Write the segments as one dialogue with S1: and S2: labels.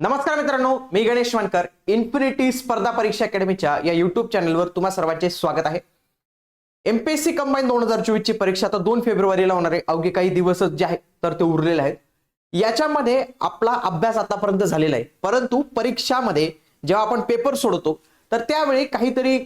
S1: नमस्कार मित्रांनो मी गणेश वानकर इन्फिनिटी स्पर्धा परीक्षा अकॅडमीच्या या युट्यूब चॅनलवर तुम्हा सर्वांचे स्वागत आहे. एमपीएससी कंबाईन दोन हजार चोवीस ची परीक्षा आता दोन फेब्रुवारीला होणार आहे. अवघे काही दिवसच जे आहेत तर ते उरलेले आहेत. याच्यामध्ये आपला अभ्यास आतापर्यंत झालेला आहे. परंतु परीक्षामध्ये जेव्हा आपण पेपर सोडवतो तर त्यावेळी काहीतरी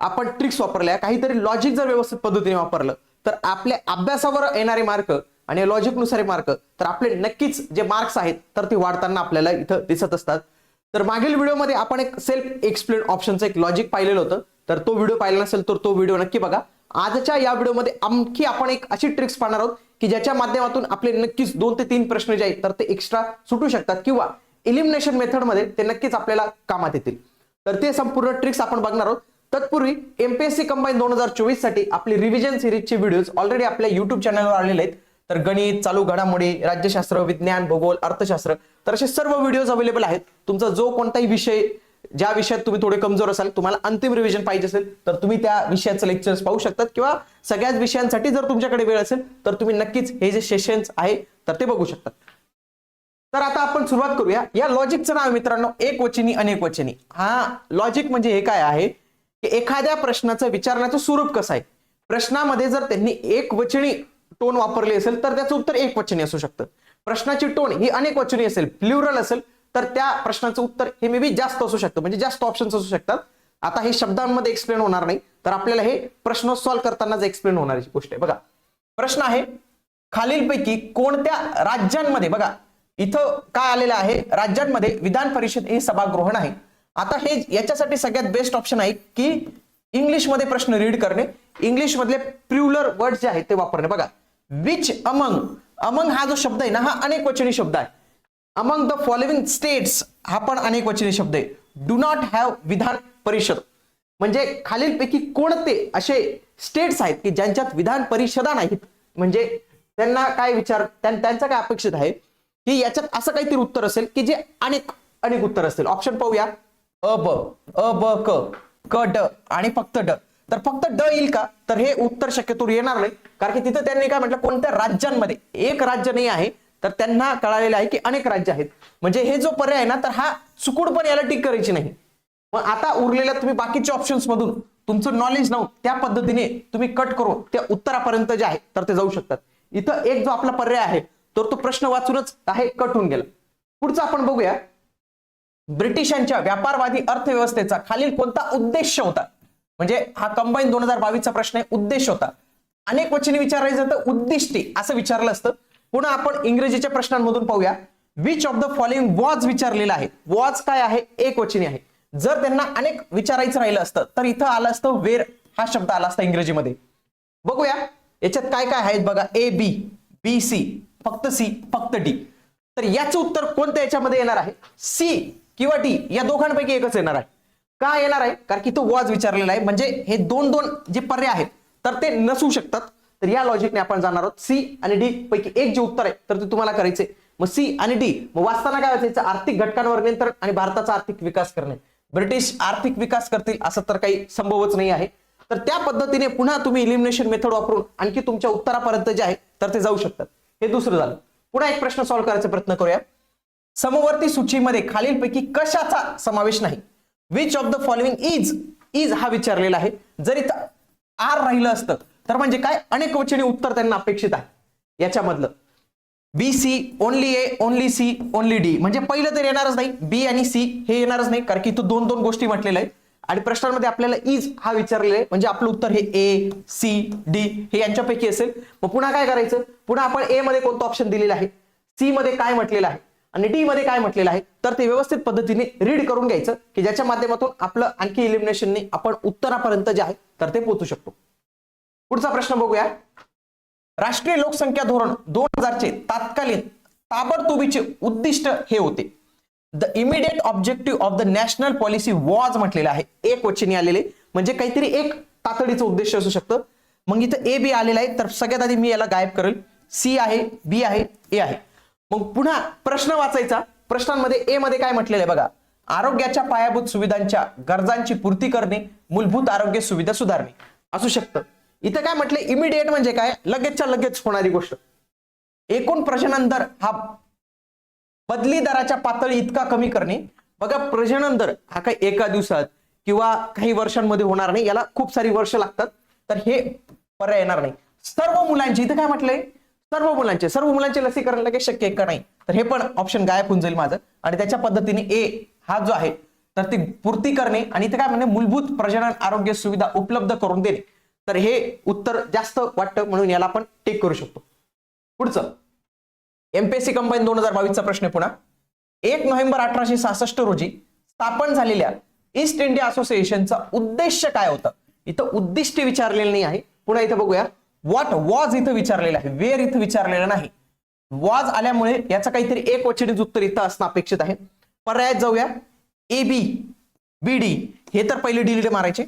S1: आपण ट्रिक्स वापरल्या काहीतरी लॉजिक जर व्यवस्थित पद्धतीने वापरलं तर आपल्या अभ्यासावर येणारे मार्क आणि लॉजिकनुसार मार्क. तर आपले नक्कीच जे मार्क्स आहेत तर ते वाढताना आपल्याला इथं दिसत असतात. तर मागील व्हिडिओमध्ये आपण एक सेल्फ एक्सप्लेन ऑप्शनचं एक लॉजिक पाहिलेलं होतं. तर तो व्हिडिओ पाहिला नसेल तर तो व्हिडिओ नक्की बघा. आजच्या या व्हिडिओमध्ये आणखी आपण एक अशी ट्रिक्स पाहणार आहोत की ज्याच्या माध्यमातून आपले नक्कीच दोन ते तीन प्रश्न जे आहेत तर ते एक्स्ट्रा सुटू शकतात किंवा इलिमिनेशन मेथडमध्ये ते नक्कीच आपल्याला कामात येतील. तर ते संपूर्ण ट्रिक्स आपण बघणार आहोत. तत्पूर्वी एमपीएससी कंबाईन दोन हजार चोवीससाठी आपली रिव्हिजन सिरीजचे व्हिडिओज ऑलरेडी आपल्या युट्यूब चॅनलवर आलेले आहेत. तर गणित चालू घडामोडी राज्यशास्त्र विज्ञान भूगोल अर्थशास्त्र तर असे सर्व व्हिडिओज अवेलेबल आहेत. तुमचा जो कोणताही विषय ज्या विषयात तुम्ही थोडे कमजोर असाल तुम्हाला अंतिम रिव्हिजन पाहिजे असेल तर तुम्ही त्या विषयाचं लेक्चर्स पाहू शकतात. किंवा सगळ्याच विषयांसाठी जर तुमच्याकडे वेळ असेल तर तुम्ही नक्कीच हे जे सेशन्स आहे तर ते बघू शकतात. तर आता आपण सुरुवात करूया. या लॉजिकचं नाव मित्रांनो एक वचनी अनेक वचनी हा लॉजिक म्हणजे हे काय आहे? की एखाद्या प्रश्नाचं विचारण्याचं स्वरूप कसं आहे? प्रश्नामध्ये जर त्यांनी एक वचनी टोन वापरली असेल तर त्याचं उत्तर एक वचनी असू शकतं. प्रश्नाची टोन ही अनेक वचनी असेल प्ल्युरल असेल तर त्या प्रश्नाचं उत्तर हे मे बी जास्त असू शकतं. म्हणजे जास्त ऑप्शन्स असू शकतात. आता हे शब्दांमध्ये एक्सप्लेन होणार नाही तर आपल्याला हे प्रश्न सॉल्व्ह करतानाच एक्सप्लेन होणारी गोष्ट आहे. बघा प्रश्न आहे खालीलपैकी कोणत्या राज्यांमध्ये बघा इथं काय आलेलं आहे? राज्यांमध्ये विधान परिषद हे सभागृह नाही. आता हे याच्यासाठी सगळ्यात बेस्ट ऑप्शन आहे की इंग्लिशमध्ये प्रश्न रीड करणे. इंग्लिश मधले वर्ड जे आहेत ते वापरणे. बघा विच अमंग अमंग हा जो शब्द आहे ना हा अनेक वचनी शब्द आहे. अमंग द फॉलोइंग स्टेट्स हा पण अनेक वचनी शब्द आहे. Do not have Vidhan Parishad. म्हणजे खालीलपैकी कोणते असे स्टेट्स आहेत की ज्यांच्यात विधान परिषदा नाहीत? म्हणजे त्यांना काय विचार त्यांचा त्यांचं काय अपेक्षित आहे? की याच्यात असं काहीतरी उत्तर असेल की जे अनेक अनेक उत्तर असेल. ऑप्शन पाहूया. अ ब अ ब क क ड आणि फक्त ड. तर फक्त ड येईल का? तर हे उत्तर शक्यतो येणार नाही. कारण की तिथं त्यांनी काय म्हटलं? कोणत्या राज्यांमध्ये? एक राज्य नाही आहे. तर त्यांना कळालेलं आहे की अनेक राज्य आहेत. म्हणजे हे जो पर्याय आहे ना तर हा चुकूड पण याला टिक करायची नाही. मग आता उरलेल्या तुम्ही बाकीच्या ऑप्शन्स मधून तुमचं नॉलेज नव्हतं त्या पद्धतीने तुम्ही कट करून त्या उत्तरापर्यंत जे आहे तर ते जाऊ शकतात. इथं एक जो आपला पर्याय आहे तर तो प्रश्न वाचूनच आहे कट होऊन गेला. पुढचा आपण बघूया. ब्रिटिशांच्या व्यापारवादी अर्थव्यवस्थेचा खालील कोणता उद्देश होता? म्हणजे हा कंबाईन दोन हजार बावीसचा प्रश्न आहे उद्देश होता. अनेक वचने विचारायचं तर उद्दिष्टे असं विचारलं असतं. पुन्हा आपण इंग्रजीच्या प्रश्नांमधून पाहूया. Which of the following was विचारलेला आहे? वॉज काय आहे? एक वचनी आहे. जर त्यांना अनेक विचारायचं राहिलं असतं तर इथं आलं असतं वेर हा शब्द आला असता इंग्रजीमध्ये. बघूया. याच्यात काय काय आहेत बघा? ए बी बी सी फक्त सी फक्त डी तर याचं उत्तर कोणत्या याच्यामध्ये येणार आहे? सी किंवा डी या दोघांपैकी एकच येणार आहे. का येणार आहे? कारण की तो वॉज विचारलेला आहे. म्हणजे हे दोन दोन जे पर्याय आहेत तर ते नसू शकतात. तर या लॉजिकने आपण जाणार आहोत. सी आणि डी पैकी एक जे उत्तर आहे तर ते तुम्हाला करायचे मग सी आणि डी मग वाचताना काय वाचायचं? आर्थिक घटकांवर नियंत्रण आणि भारताचा आर्थिक विकास करणे. ब्रिटिश आर्थिक विकास करतील असं तर काही संभवच नाही आहे. तर त्या पद्धतीने पुन्हा तुम्ही इलिमिनेशन मेथड वापरून आणखी तुमच्या उत्तरापर्यंत जे आहे तर ते जाऊ शकतात. हे दुसरं झालं. पुन्हा एक प्रश्न सॉल्व्ह करायचा प्रयत्न करूया. समवर्ती सूचीमध्ये खालीलपैकी कशाचा समावेश नाही? Which of the following is is हा विचारलेला आहे. जरी आर राहिलं असतं तर म्हणजे काय? अनेक वचनी उत्तर त्यांना अपेक्षित आहे. याच्यामधलं. B C only A only C only D म्हणजे पहिलं तर येणारच नाही. बी आणि सी हे येणारच नाही कारण की तू दोन दोन गोष्टी म्हटलेल्या आहेत. आणि प्रश्नांमध्ये आपल्याला इज हा विचारलेला आहे. म्हणजे आपलं उत्तर हे ए सी डी हे यांच्यापैकी असेल. मग पुन्हा काय करायचं? पुन्हा आपण ए मध्ये कोणतं ऑप्शन दिलेलं आहे? सी मध्ये काय म्हटलेलं आहे? आणि डी मध्ये काय म्हटलेलं आहे? तर ते व्यवस्थित पद्धतीने रीड करून घ्यायचं की ज्याच्या माध्यमातून आपलं आणखी इलिमिनेशनने आपण उत्तरापर्यंत जे आहे तर ते पोहोचू शकतो. पुढचा प्रश्न बघूया. राष्ट्रीय लोकसंख्या धोरण दोन हजारचे तात्कालीन ताबडतोबीचे उद्दिष्ट हे होते. The immediate objective of the national policy was म्हटलेलं आहे. एक वचनी आलेले म्हणजे काहीतरी एक तातडीचं उद्देश असू शकतं. मग इथं ए बी आलेलं आहे तर सगळ्यात आधी मी याला गायब करेल. सी आहे बी आहे ए आहे. मग पुन्हा प्रश्न वाचायचा. प्रश्नांमध्ये ए मध्ये काय म्हटलेलं आहे बघा. आरोग्याच्या पायाभूत सुविधांच्या गरजांची पूर्ती करणे मूलभूत आरोग्य सुविधा सुधारणे. असू शकतं. इथं काय म्हटलं इमिडिएट म्हणजे काय? लगेचच्या लगेच होणारी गोष्ट. एकूण प्रजनन दर हा बदली दराच्या पातळी इतका कमी करणे. बघा प्रजनन दर हा काही एका दिवसात किंवा काही वर्षांमध्ये होणार नाही. याला खूप सारी वर्ष लागतात. तर हे पर्याय येणार नाही. सर्व मुलांची इथं काय म्हटलंय? सर्व मुलांचे सर्व मुलांचे लसीकरण लगेच शक्य आहे का नाही? तर हे पण ऑप्शन गायब होऊन जाईल माझं. आणि त्याच्या पद्धतीने ए हा जो आहे तर ती पूर्ती करणे आणि ते काय म्हणजे मूलभूत प्रजनन आरोग्य सुविधा उपलब्ध करून देणे. तर हे उत्तर जास्त वाटतं म्हणून याला आपण टेक करू शकतो. पुढचं. एमपीएससी कंबाईन दोन हजार बावीसचा प्रश्न आहे पुन्हा. एक नोव्हेंबर अठराशे सहासष्ट रोजी स्थापन झालेल्या ईस्ट इंडिया असोसिएशनचा उद्देश काय होता? इथं उद्दिष्ट विचारलेलं नाही आहे. पुन्हा इथं बघूया. व्हॉट वॉज इथं विचारलेलं आहे? वेअर इथं विचारलेलं नाही. वॉज आल्यामुळे याचं काहीतरी एक वचनीच उत्तर इथं असणं अपेक्षित आहे. पर्यायात जाऊया. ए बी बी डी हे तर पहिले डिलीट मारायचे.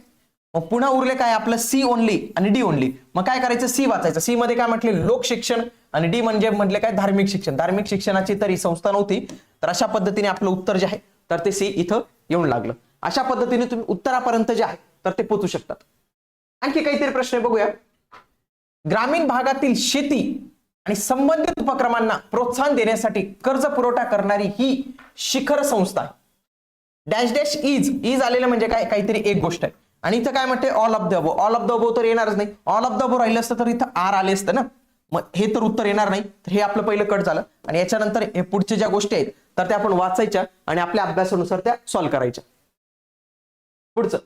S1: मग पुन्हा उरले काय? आपलं सी ओनली आणि डी ओनली मग काय करायचं? सी वाचायचं. सी मध्ये काय म्हटले? लोक शिक्षण. आणि डी म्हणजे म्हटले काय? धार्मिक शिक्षण. धार्मिक शिक्षणाची तरी संस्था नव्हती. तर अशा पद्धतीने आपलं उत्तर जे आहे तर ते सी इथं येऊन लागलं. अशा पद्धतीने तुम्ही उत्तरापर्यंत जे आहे तर ते पोचू शकतात. आणखी काहीतरी प्रश्न बघूया. ग्रामीण भागातील शेती आणि संबंधित उपक्रमांना प्रोत्साहन देण्यासाठी कर्ज पुरवठा करणारी ही शिखर संस्था डॅश डॅश इज इज आलेलं म्हणजे काय? काहीतरी एक गोष्ट आहे. आणि इथं काय म्हणते? All of the above all of the above तर येणारच नाही. ऑल ऑफ द अबो राहिलं असतं तर इथं आर आले असतं ना? मग हे तर उत्तर येणार नाही. तर हे आपलं पहिलं कट झालं. आणि याच्यानंतर हे पुढच्या ज्या गोष्टी आहेत तर त्या आपण वाचायच्या आणि आपल्या अभ्यासानुसार त्या सॉल्व्ह करायच्या. पुढचं.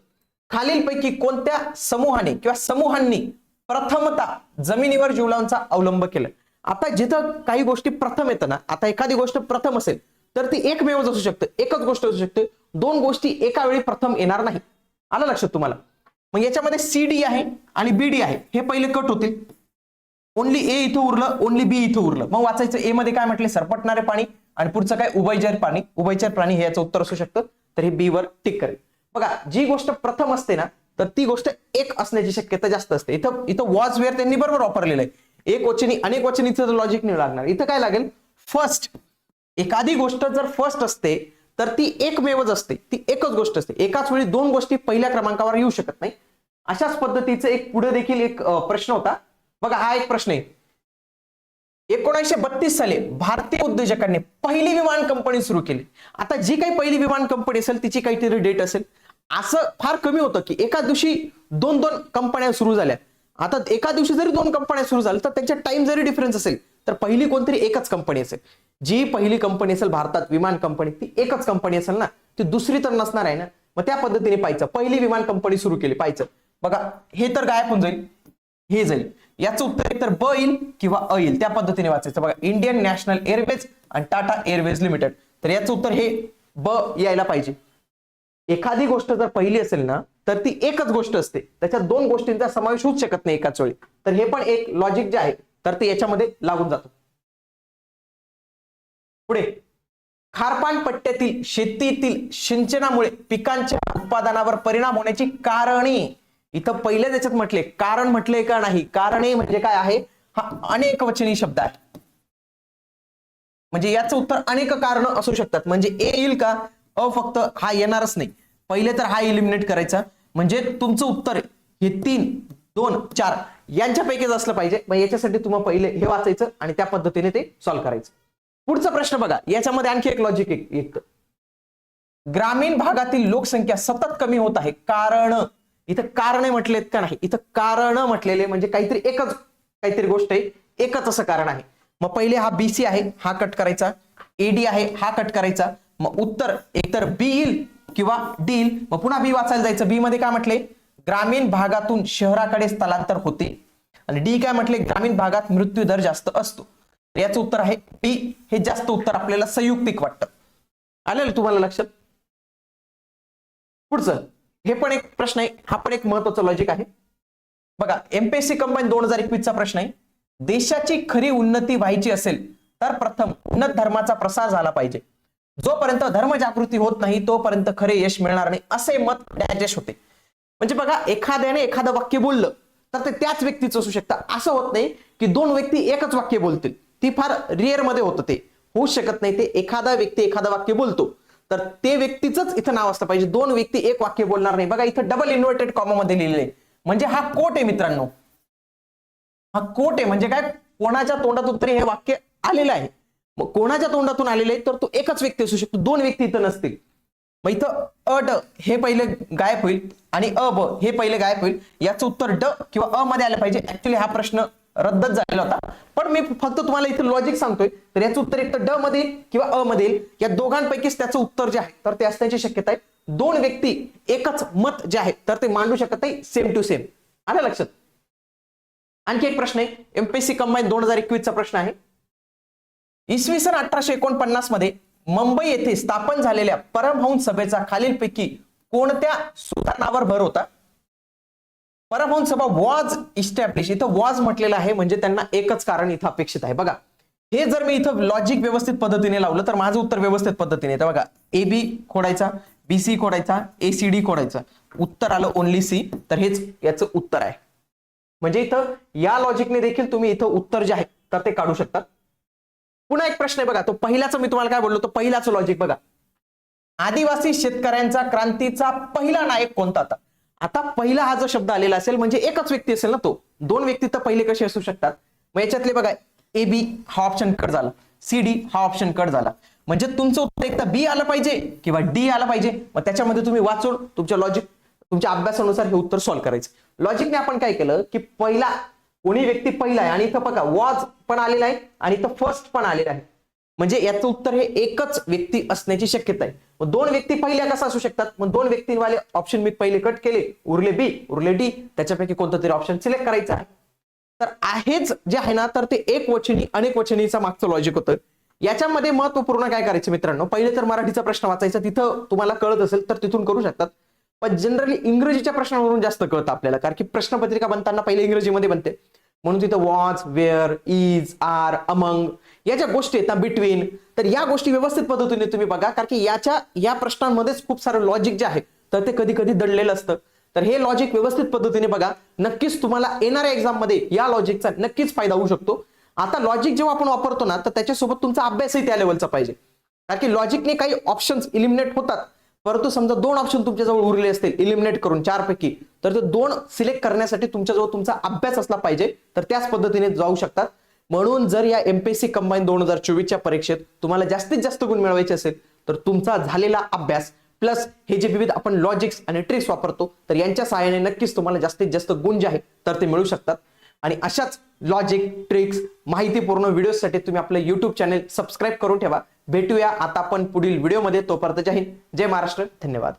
S1: खालीलपैकी कोणत्या समूहाने किंवा समूहांनी प्रथमता जमिनीवर जीवलांचा अवलंब केला. आता जिथं काही गोष्टी प्रथम येतं ना आता एखादी गोष्ट प्रथम असेल तर ती एकमेवच असू शकते. एकच गोष्ट असू शकते. दोन गोष्टी एका वेळी प्रथम येणार नाही. आलं लक्षात तुम्हाला? मग याच्यामध्ये सी डी आहे आणि बी डी आहे. हे पहिले कट होतील. ओनली ए इथं उरलं ओनली बी इथं उरलं. मग वाचायचं ए मध्ये काय म्हटले? सरपटणारे पाणी आणि पुढचं काय? उभयचर पाणी. उभयचर प्राणी हे याचं उत्तर असू शकतं. तर हे बी वर टिक करेल. बघा जी गोष्ट प्रथम असते ना तर ती गोष्ट एक असण्याची शक्यता जास्त असते. इथं इथं वॉज वेअर त्यांनी बरोबर वापरलेलं आहे. एक वचनी अनेक वचनीचं लॉजिक नाही लागणार. इथं काय लागेल? फर्स्ट एखादी गोष्ट जर फर्स्ट असते तर ती एकमेवच असते. ती एकच गोष्ट असते. एकाच वेळी दोन गोष्टी पहिल्या क्रमांकावर येऊ शकत नाही. अशाच पद्धतीचं एक पुढे देखील एक प्रश्न होता. बघा हा एक प्रश्न आहे. एकोणीसशे बत्तीस साली भारतीय उद्योजकांनी पहिली विमान कंपनी सुरू केली. आता जी काही पहिली विमान कंपनी असेल तिची काहीतरी डेट असेल. असं फार कमी होतं की एका दिवशी दोन दोन कंपन्या सुरू झाल्या. आता एका दिवशी जरी दोन कंपन्या सुरू झाल्या तर त्यांच्या टाइम जरी डिफरन्स असेल तर पहिली कोणतरी एकच कंपनी असेल. जी पहिली कंपनी असेल भारतात विमान कंपनी ती एकच कंपनी असेल ना ती दुसरी तर नसणार आहे ना. मग त्या पद्धतीने पाहायचं. पहिली विमान कंपनी सुरू केली पाहायचं. बघा हे तर गायब होऊन जाईल. हे जाईल. याचं उत्तर एक तर ब येईल किंवा अ येईल त्या पद्धतीने वाचायचं. बघा इंडियन नॅशनल एअरवेज आणि टाटा एअरवेज लिमिटेड तर याचं उत्तर हे ब यायला पाहिजे. एखादी गोष्ट जर पहिली असेल ना तर ती एकच गोष्ट असते. त्याच्यात दोन गोष्टींचा समावेश होऊच शकत नाही एकाच वेळी. तर हे पण एक लॉजिक जे आहे तर ते याच्यामध्ये लागून जातं. पुढे. खारपान पट्ट्यातील शेतीतील सिंचनामुळे पिकांच्या उत्पादनावर परिणाम होण्याची कारणे. इथं पहिल्या त्याच्यात म्हटले कारण म्हटले का नाही? कारणे म्हणजे काय आहे? हा अनेक वचनी शब्द आहे म्हणजे याचं उत्तर अनेक कारण असू शकतात. म्हणजे ए येईल का? अ फक्त हा येणारच नाही. पहिले तर हा इलिमिनेट करायचा. म्हणजे तुमचं उत्तर हे तीन दोन चार यांच्यापैकीच असलं पाहिजे. मग याच्यासाठी तुम्हाला पहिले हे वाचायचं आणि त्या पद्धतीने ते सॉल्व्ह करायचं. पुढचा प्रश्न बघा. याच्यामध्ये आणखी एक लॉजिक एक ग्रामीण भागातील लोकसंख्या सतत कमी होत आहे. कारण इथं कारणे म्हटलेत का नाही? इथं कारण म्हटलेले म्हणजे काहीतरी एकच काहीतरी गोष्ट आहे. एकच असं कारण आहे. मग पहिले हा बीसी आहे. हा कट करायचा. एडी आहे. हा कट करायचा. मग उत्तर एकतर बी येईल किंवा डी येईल. मग पुन्हा बी वाचायला जायचं. बी मध्ये काय म्हटले? ग्रामीण भागातून शहराकडे स्थलांतर होते. आणि डी काय म्हटले? ग्रामीण भागात मृत्यू दर जास्त असतो. याचं उत्तर आहे डी हे जास्त उत्तर आपल्याला संयुक्तिक वाटतं. आलेलं तुम्हाला लक्षात? पुढचं. हे पण एक प्रश्न आहे. हा पण एक महत्त्वाचा लॉजिक आहे. बघा एमपीएससी कंबाईन दोन हजार एकवीसचा प्रश्न आहे. देशाची खरी उन्नती व्हायची असेल तर प्रथम उन्नत धर्माचा प्रसार झाला पाहिजे. जोपर्यंत धर्मजागृती होत नाही तोपर्यंत खरे यश मिळणार नाही असे मत डॅजेश होते. म्हणजे बघा एखाद्याने एखादं वाक्य बोललं तर ते त्याच व्यक्तीचं असू शकतं. असं होत नाही की दोन व्यक्ती एकच वाक्य बोलतील. ती फार रिअरमध्ये होतं ते. होऊ शकत नाही ते एखादा व्यक्ती एखादं वाक्य बोलतो. तर ते व्यक्तीच इथं नाव असलं पाहिजे. दोन व्यक्ती एक वाक्य बोलणार नाही. बघा इथं डबल इन्व्हर्टेड कॉमा मध्ये लिहिलेलं म्हणजे हा कोट आहे मित्रांनो. हा कोट आहे. म्हणजे काय? कोणाच्या तोंडातून तरी हे वाक्य आलेलं आहे. मग कोणाच्या तोंडातून आलेले तर तो एकच व्यक्ती असू शकतो. दोन व्यक्ती इथं नसतील. मग इथं अ ड हे पहिले गायब होईल आणि अ ब हे पहिले गायब होईल. याचं उत्तर ड किंवा अ मध्ये आलं पाहिजे. ऍक्च्युली हा प्रश्न रद्दच झालेला होता. पण मी फक्त तुम्हाला इथं लॉजिक सांगतोय. तर याचं उत्तर एक तर ड मध्ये किंवा अ मध्ये या दोघांपैकीच त्याचं उत्तर जे आहे तर ते असण्याची शक्यता आहे. दोन व्यक्ती एकच मत जे आहे तर ते मांडू शकत नाही. सेम टू सेम आलं लक्षात? आणखी एक प्रश्न आहे. एमपीएससी कंबाईन दोन हजार एकवीसचा प्रश्न आहे. इसवी सन अठराशे एकोणपन्नासमध्ये मुंबई येथे स्थापन झालेल्या परमहंस सभेचा खालीलपैकी कोणत्या सुधारणावर भर होता? परमहंस सभा वॉज इस्टॅब्लिश इथं वॉज म्हटलेलं आहे म्हणजे त्यांना एकच कारण इथं अपेक्षित आहे. बघा हे जर मी इथं लॉजिक व्यवस्थित पद्धतीने लावलं तर माझं उत्तर व्यवस्थित पद्धतीने येतं. बघा ए बी खोडायचा बी सी खोडायचा ए सी डी खोडायचा. उत्तर आलं ओनली सी तर हेच याचं उत्तर आहे. म्हणजे इथं या लॉजिकने देखील तुम्ही इथं उत्तर जे आहे तर ते काढू शकता. पुन्हा एक प्रश्न आहे बघा तो पहिलाच मी तुम्हाला काय बोललो तो पहिलाच लॉजिक बघा. आदिवासी शेतकऱ्यांचा क्रांतीचा पहिला नायक कोणता आता? आता पहिला हा जो शब्द आलेला असेल म्हणजे एकच व्यक्ती असेल ना तो. दोन व्यक्ती तर पहिले कसे असू शकतात? मग याच्यातले बघा ए बी हा ऑप्शन कट झाला. सी डी हा ऑप्शन कट झाला. म्हणजे तुमचं उत्तर एक तर बी आलं पाहिजे किंवा डी आलं पाहिजे. मग त्याच्यामध्ये तुम्ही वाचून तुमच्या लॉजिक तुमच्या अभ्यासानुसार हे उत्तर सॉल्व्ह करायचं. लॉजिकने आपण काय केलं की पहिला कोणी व्यक्ती पहिला आहे आणि इथं बघा वॉज पण आलेला आहे आणि इथं फर्स्ट पण आलेला आहे. म्हणजे याचं उत्तर हे एकच व्यक्ती असण्याची शक्यता आहे. मग दोन व्यक्ती पहिल्या कसं असू शकतात? मग दोन व्यक्तींवाले ऑप्शन मी पहिले कट केले. उरले बी उरले डी त्याच्यापैकी कोणतं तरी ऑप्शन सिलेक्ट करायचं आहे. तर आहेच जे आहे ना तर ते एक वचनी अनेक वचनीचा मागचं लॉजिक होतं. याच्यामध्ये महत्त्वपूर्ण काय करायचं मित्रांनो? पहिले तर मराठीचा प्रश्न वाचायचा. तिथं तुम्हाला कळत असेल तर तिथून करू शकतात. पण जनरली इंग्रजीच्या प्रश्नावरून जास्त कळतं आपल्याला कारण की प्रश्नपत्रिका बनताना पहिले इंग्रजीमध्ये बनते. म्हणून तिथं watch where is are among या ज्या गोष्टी आहेत बिटवीन तर या गोष्टी व्यवस्थित पद्धतीने तुम्ही बघा कारण की याच्या या प्रश्नांमध्येच खूप सारं लॉजिक जे आहे तर ते कधी कधी दडलेलं असतं. तर हे लॉजिक व्यवस्थित पद्धतीने बघा नक्कीच तुम्हाला येणाऱ्या एक्झाममध्ये या लॉजिकचा नक्कीच फायदा होऊ शकतो. आता लॉजिक जेव्हा आपण वापरतो ना तर त्याच्यासोबत तुमचा अभ्यासही त्या लेवलचा पाहिजे. कारण की लॉजिकने काही ऑप्शन्स इलिमिनेट होतात. परंतु समजा दोन ऑप्शन तुमच्याजवळ उरले असतील इलिमिनेट करून चार पैकी तर ते दोन सिलेक्ट करण्यासाठी तुमच्याजवळ तुमचा अभ्यास असला पाहिजे तर त्याच पद्धतीने जाऊ शकतात. म्हणून जर या एमपीएससी कंबाईन दोन हजार चोवीसच्या परीक्षेत तुम्हाला जास्तीत जास्त गुण मिळवायचे असेल तर तुमचा झालेला अभ्यास प्लस हे जे विविध आपण लॉजिक्स आणि ट्रिक्स वापरतो तर यांच्या सहाय्याने नक्कीच तुम्हाला जास्तीत जास्त गुण जे आहे तर ते मिळू शकतात. आणि अशाच लॉजिक ट्रिक्स माहितीपूर्ण व्हिडिओसाठी तुम्ही आपलं युट्यूब चॅनेल सबस्क्राईब करून ठेवा. भेटूया आता आपण पुढील व्हिडिओमध्ये. तोपर्यंत जय हिंद जय महाराष्ट्र. धन्यवाद.